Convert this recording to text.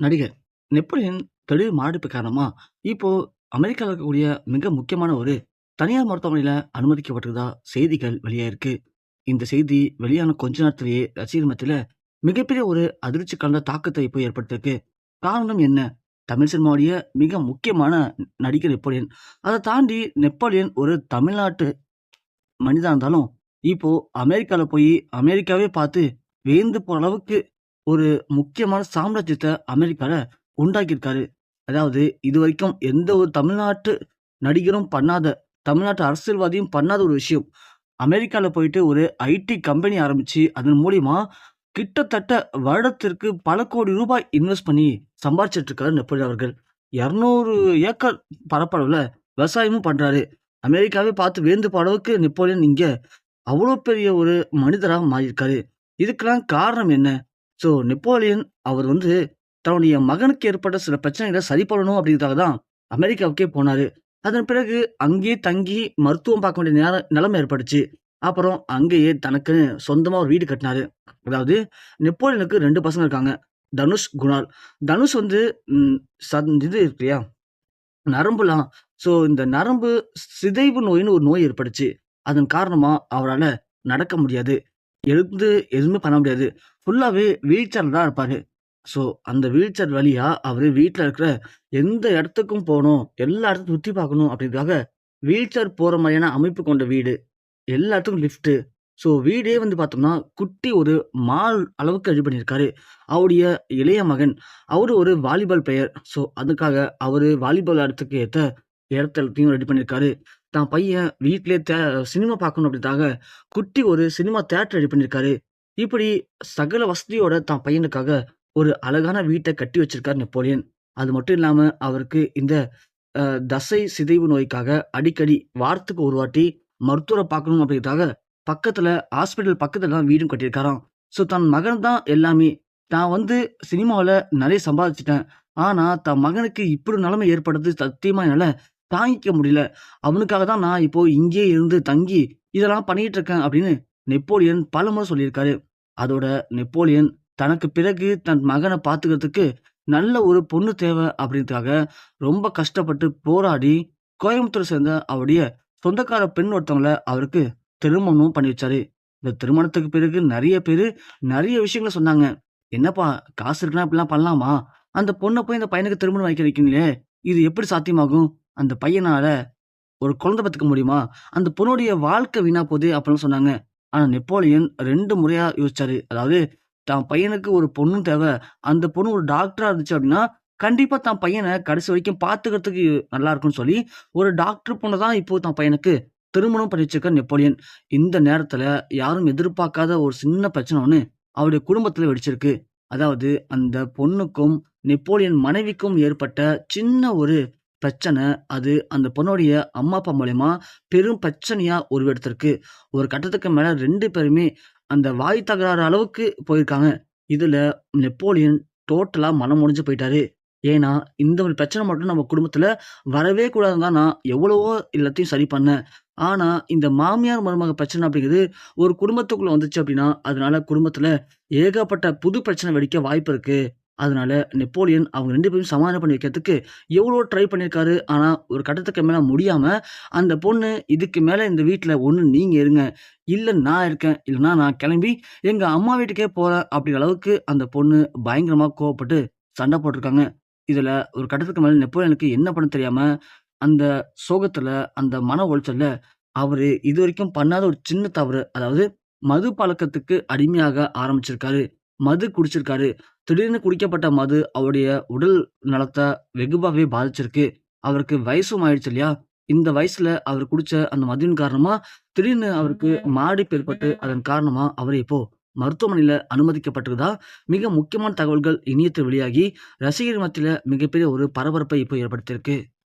நடிகர் நெப்போலியன் திடீர் மாரடைப்பு காரணமா, இப்போ அமெரிக்காவில் இருக்கக்கூடிய மிக முக்கியமான ஒரு தனியார் மருத்துவமனையில் அனுமதிக்கப்பட்டதா செய்திகள் வெளியாயிருக்கு. இந்த செய்தி வெளியான கொஞ்ச நேரத்திலேயே ரசிகர் மத்தியில் மிகப்பெரிய ஒரு அதிர்ச்சி கலந்த தாக்கத்தை இப்போ ஏற்படுத்திருக்கு காரணம் என்ன? தமிழ் சினிமாவுடைய மிக முக்கியமான நடிகர் நெப்போலியன். அதை தாண்டி நெப்போலியன் ஒரு தமிழ்நாட்டு மனிதா இருந்தாலும், இப்போ அமெரிக்காவில் போய் அமெரிக்காவே பார்த்து வேந்து போற அளவுக்கு ஒரு முக்கியமான சாம்ராஜ்யத்தை அமெரிக்கால உண்டாக்கியிருக்காரு. அதாவது இது வரைக்கும் எந்த ஒரு தமிழ்நாட்டு நடிகரும் பண்ணாத, தமிழ்நாட்டு அரசியல்வாதியும் பண்ணாத ஒரு விஷயம். அமெரிக்காவில் போயிட்டு ஒரு ஐடி கம்பெனி ஆரம்பித்து அதன் மூலிமா கிட்டத்தட்ட வருடத்திற்கு பல கோடி ரூபாய் இன்வெஸ்ட் பண்ணி சம்பாரிச்சுட்டு இருக்காரு நெப்போலியன் அவர்கள். 200 ஏக்கர் பரப்பளவில் விவசாயமும் பண்ணுறாரு அமெரிக்காவே பார்த்து வேந்து அளவுக்கு நெப்போலியன் இங்கே அவ்வளோ பெரிய ஒரு மனிதராக மாறியிருக்காரு. இதுக்கெல்லாம் காரணம் என்ன? ஸோ நெப்போலியன் அவர் வந்து தன்னுடைய மகனுக்கு ஏற்பட்ட சில பிரச்சனைகளை சரி பண்ணணும் அப்படிங்கிறதுக்காக தான் அமெரிக்காவுக்கே போனார் அதன் பிறகு அங்கேயே தங்கி மருத்துவம் பார்க்க வேண்டிய நேர நிலைமை ஏற்பட்டுச்சு. அப்புறம் அங்கேயே தனக்குன்னு சொந்தமாக ஒரு வீடு கட்டினாரு. அதாவது நெப்போலியனுக்கு ரெண்டு பசங்க இருக்காங்க. தனுஷ், குணால். தனுஷ் வந்து சந் இது இருக்கு இல்லையா? நரம்புலாம் ஸோ இந்த நரம்பு சிதைவு நோயின்னு ஒரு நோய் ஏற்பட்டுச்சு. அதன் காரணமாக அவரால் நடக்க முடியாது. எழுந்து எதுவுமே பண்ண முடியாது. ஃபுல்லாகவே வீல் சேரில் தான் இருப்பார் ஸோ அந்த வீல் சேர் வழியாக அவர் வீட்டில் இருக்கிற எந்த இடத்துக்கும் போகணும் எல்லா இடத்தையும் சுற்றி பார்க்கணும் அப்படின்றதுக்காக வீல் சேர் போகிற மாதிரியான அமைப்பு கொண்ட வீடு. எல்லா இடத்துக்கும் லிஃப்ட்டு. ஸோ வீடே வந்து பார்த்தோம்னா, குட்டி ஒரு மால் அளவுக்கு ரெடி பண்ணியிருக்காரு. அவருடைய இளைய மகன், அவர் ஒரு வாலிபால் பிளேயர். ஸோ அதுக்காக அவர் வாலிபால் இடத்துக்கு ஏற்ற இடத்த ரெடி பண்ணியிருக்காரு. தான் பையன் வீட்டிலே தே சினிமா பார்க்கணும் அப்படின்றதாக குட்டி ஒரு சினிமா தேட்டர் ரெடி பண்ணியிருக்காரு. இப்படி சகல வசதியோட தான் பையனுக்காக ஒரு அழகான வீட்டை கட்டி வச்சிருக்கார் நெப்போலியன். அது மட்டும் இல்லாமல் அவருக்கு இந்த தசை சிதைவு நோய்க்காக அடிக்கடி வாரத்துக்கு ஒரு வாட்டி மருத்துவரை பார்க்கணும் அப்படிங்கிறதுக்காக பக்கத்தில் ஹாஸ்பிட்டல் பக்கத்தில் தான் வீடும் கட்டியிருக்காராம். ஸோ தன் மகன் தான் எல்லாமே. தான் வந்து சினிமாவில் நிறைய சம்பாதிச்சிட்டேன் ஆனால் தன் மகனுக்கு இப்படி நிலைமை ஏற்படுறது சத்தியமாக என்னால் தாங்கிக்க முடியல. அவனுக்காக தான் நான் இப்போ இங்கேயே இருந்து தங்கி இதெல்லாம் பண்ணிட்டு இருக்கேன் அப்படின்னு நெப்போலியன் பலமுறை சொல்லியிருக்காரு. அதோட நெப்போலியன் தனக்கு பிறகு தன் மகனை பார்த்துக்கிறதுக்கு நல்ல ஒரு பொண்ணு தேவை அப்படின்றதுக்காக ரொம்ப கஷ்டப்பட்டு போராடி கோயம்புத்தூர் சேர்ந்த அவருடைய சொந்தக்கார பெண் ஒருத்தவங்கள அவருக்கு திருமணமும் பண்ணி வச்சாரு. இந்த திருமணத்துக்கு பிறகு நிறைய பேர் நிறைய விஷயங்கள சொன்னாங்க. "என்னப்பா காசு இருக்குன்னா இப்படிலாம் பண்ணலாமா? அந்த பொண்ணை போய் இந்த பையனுக்கு திருமணம் வைக்க வைக்கிறீங்களே! இது எப்படி சாத்தியமாகும்? அந்த பையனால ஒரு குழந்தை பத்துக்க முடியுமா? அந்த பொண்ணுடைய வாழ்க்கை வீணா போகுது" அப்படின்னு சொன்னாங்க. ஆனா நெப்போலியன் ரெண்டு முறையா யோசிச்சாரு. அதாவது தான் பையனுக்கு ஒரு பொண்ணு தேவை அந்த பொண்ணு ஒரு டாக்டரா இருந்துச்சு அப்படின்னா, கண்டிப்பா தான் பையனை கடைசி வரைக்கும் பார்த்துக்கிறதுக்கு நல்லா இருக்கும்னு சொல்லி, ஒரு டாக்டர் பொண்ணை தான் இப்போ தான் பையனுக்கு திருமணம் பண்ணி வச்சிருக்க நெப்போலியன். இந்த நேரத்துல யாரும் எதிர்பார்க்காத ஒரு சின்ன பிரச்சனை ஒன்று அவருடைய குடும்பத்துல வெடிச்சிருக்கு. அதாவது அந்த பொண்ணுக்கும், நெப்போலியன் மனைவிக்கும் ஏற்பட்ட சின்ன ஒரு பிரச்சனை. அது அந்த பொண்ணுடைய அம்மா, அப்பா மூலயமா பெரும் பிரச்சனையா உருவெடுத்திருக்கு. ஒரு கட்டத்துக்கு மேல ரெண்டு பேருமே அந்த வாய் தகராறு அளவுக்கு போயிருக்காங்க. இதுல நெப்போலியன் டோட்டலா மனம் உடைஞ்சு போயிட்டாரு. ஏன்னா, இந்த ஒரு பிரச்சனை மட்டும் நம்ம குடும்பத்துல வரவே கூடாதுன்னு தான் நான் எவ்வளவோ எல்லாத்தையும் சரி பண்ணேன். ஆனா, இந்த மாமியார், மருமக பிரச்சனை அப்படிங்கிறது ஒரு குடும்பத்துக்குள்ள வந்துச்சு அப்படின்னா, அதனால குடும்பத்துல ஏகப்பட்ட புது பிரச்சனை வெடிக்க வாய்ப்பு இருக்கு. அதனால நெப்போலியன் அவங்க ரெண்டு பேரும் சமாதானம் பண்ணி வைக்கிறதுக்கு எவ்வளோ ட்ரை பண்ணியிருக்காரு. ஆனால் ஒரு கட்டத்துக்கு மேலே முடியாமல் அந்த பொண்ணு இதுக்கு மேலே இந்த வீட்டில் ஒன்று நீங்கள் இருங்க. இல்லை நான் இருக்கேன். இல்லைனா நான் கிளம்பி எங்கள் அம்மா வீட்டுக்கே போகிறேன் அப்படிங்கிற அளவுக்கு அந்த பொண்ணு பயங்கரமாக கோவப்பட்டு சண்டை போட்டிருக்காங்க இதில் ஒரு கட்டத்துக்கு மேலே நெப்போலியனுக்கு என்ன பண்ண தெரியாமல் அந்த சோகத்தில் அந்த மன ஒலிச்சலில் அவர் இது வரைக்கும் பண்ணாத ஒரு சின்ன தவறு. அதாவது மது பழக்கத்துக்கு அடிமையாக ஆரம்பிச்சிருக்காரு. மது குடிச்சிருக்காரு. திடீர்னு குடிக்கப்பட்ட மது அவருடைய உடல் நலத்த வெகுவாவே பாதிச்சிருக்கு. அவருக்கு வயசும் ஆயிடுச்சு இல்லையா? இந்த வயசுல அவர் குடிச்ச அந்த மதுவின் காரணமா, திடீர்னு அவருக்கு மாரடைப்பு ஏற்பட்டு, அதன் காரணமா அவரு இப்போ மருத்துவமனையில அனுமதிக்கப்பட்டிருக்கிறதா மிக முக்கியமான தகவல்கள் இணையத்தில் வெளியாகி, ரசிகர்கள் மத்தியில மிகப்பெரிய ஒரு பரபரப்பை இப்போ ஏற்படுத்தியிருக்கு.